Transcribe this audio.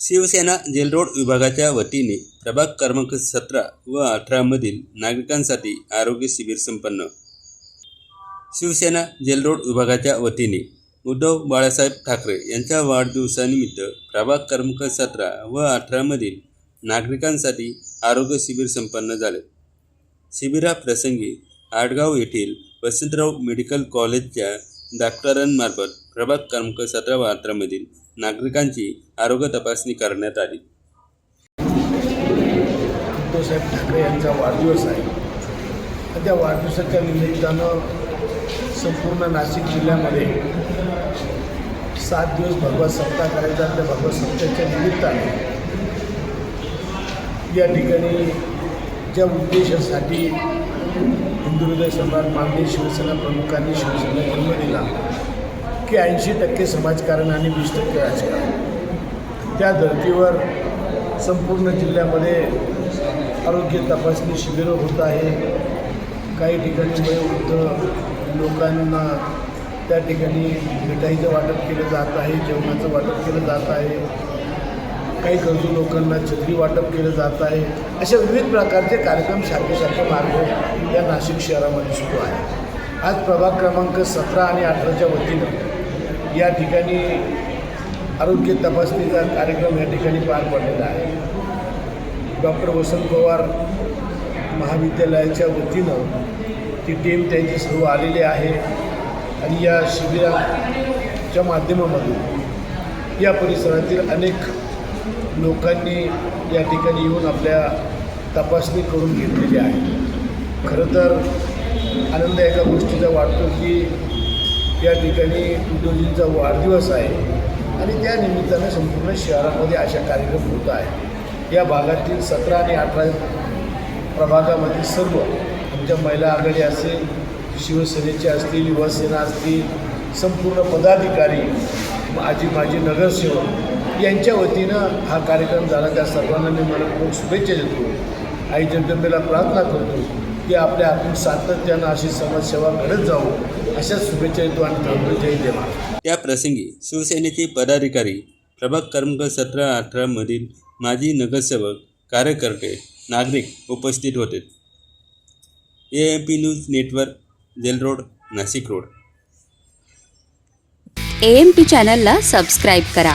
Shiv Sena Jail Road विभागाच्या वतीने प्रभाग क्रमांक सतरा व अठरामधील नागरिकांसाठी आरोग्य शिबिर संपन्न. शिवसेना जेलरोड विभागाच्या वतीने उद्धव बाळासाहेब ठाकरे यांच्या वाढदिवसानिमित्त प्रभाग क्रमांक सतरा व अठरामधील नागरिकांसाठी आरोग्य शिबिर संपन्न झाले. शिबिराप्रसंगी आडगाव येथील वसंतराव मेडिकल कॉलेजच्या डॉक्टरांमार्फत प्रभाग क्रमांक सतरा व नागरिकांची आरोग्य तपासणी करण्यात आली. उद्धवसाहेब ठाकरे यांचा वाढदिवस आहे. त्या वाढदिवसाच्या निमित्तानं संपूर्ण नाशिक जिल्ह्यामध्ये सात दिवस भगवत सप्ताह करायचा त्या भगवत सप्ताहाच्या निमित्ताने या ठिकाणी ज्या उद्देशासाठी हिंदू हृदय सम्राट माननीय शिवसेना प्रमुखांनी शिवसेना जन्म दिला की ऐंशी टक्के समाजकारण आणि वीस टक्के राजकारण. त्या धर्तीवर संपूर्ण जिल्ह्यामध्ये आरोग्य तपासणी शिबिरं होत आहे काही ठिकाणी वयोवृद्ध लोकांना त्या ठिकाणी मिठाईचं वाटप केलं जात आहे जेवणाचं वाटप केलं जात आहे. काही गरजू लोकांना छत्री वाटप केलं जात आहे. अशा विविध प्रकारचे कार्यक्रम शाखेसारखे मार्ग या नाशिक शहरामध्ये सुरू आहे आज प्रभाग क्रमांक सतरा आणि अठराच्या वतीनं या ठिकाणी आरोग्य तपासणीचा कार्यक्रम या ठिकाणी पार पडलेला आहे. डॉक्टर वसंत पवार महाविद्यालयाच्या वतीनं ती टीम त्यांची सर्व आलेली आहे आणि या शिबिराच्या माध्यमामधून या परिसरातील अनेक लोकांनी या ठिकाणी येऊन आपल्या तपासणी करून घेतलेली आहे. खरं तर आनंद एका गोष्टीचा वाटतो की या ठिकाणी उद्योजींचा वाढदिवस आहे आणि त्या निमित्तानं संपूर्ण शहरामध्ये अशा कार्यक्रम होत आहे या भागातील सतरा आणि अठरा प्रभागामध्ये सर्व आमच्या महिला आघाडी असेल शिवसेनेचे असतील युवासेना असतील संपूर्ण पदाधिकारी माझी माझी नगरसेवक यांच्या वतीनं हा कार्यक्रम झाला. त्या सर्वांना मी मनपूर्वक शुभेच्छा देतो. आई जगदंबेला प्रार्थना करतो. की आपल्या हातून सातत्यानं अशी समाजसेवा घडत जाऊ अशाच शुभेच्छा देतो आणि थांबतो जय महाराज त्या प्रसंगी शिवसेनेचे पदाधिकारी प्रभाग क्रमांक सतरा अठरामधील माजी नगरसेवक कार्यकर्ते नागरिक उपस्थित होते. A M P news network jail road Nashik road. A M P चॅनलला सबस्क्राईब करा.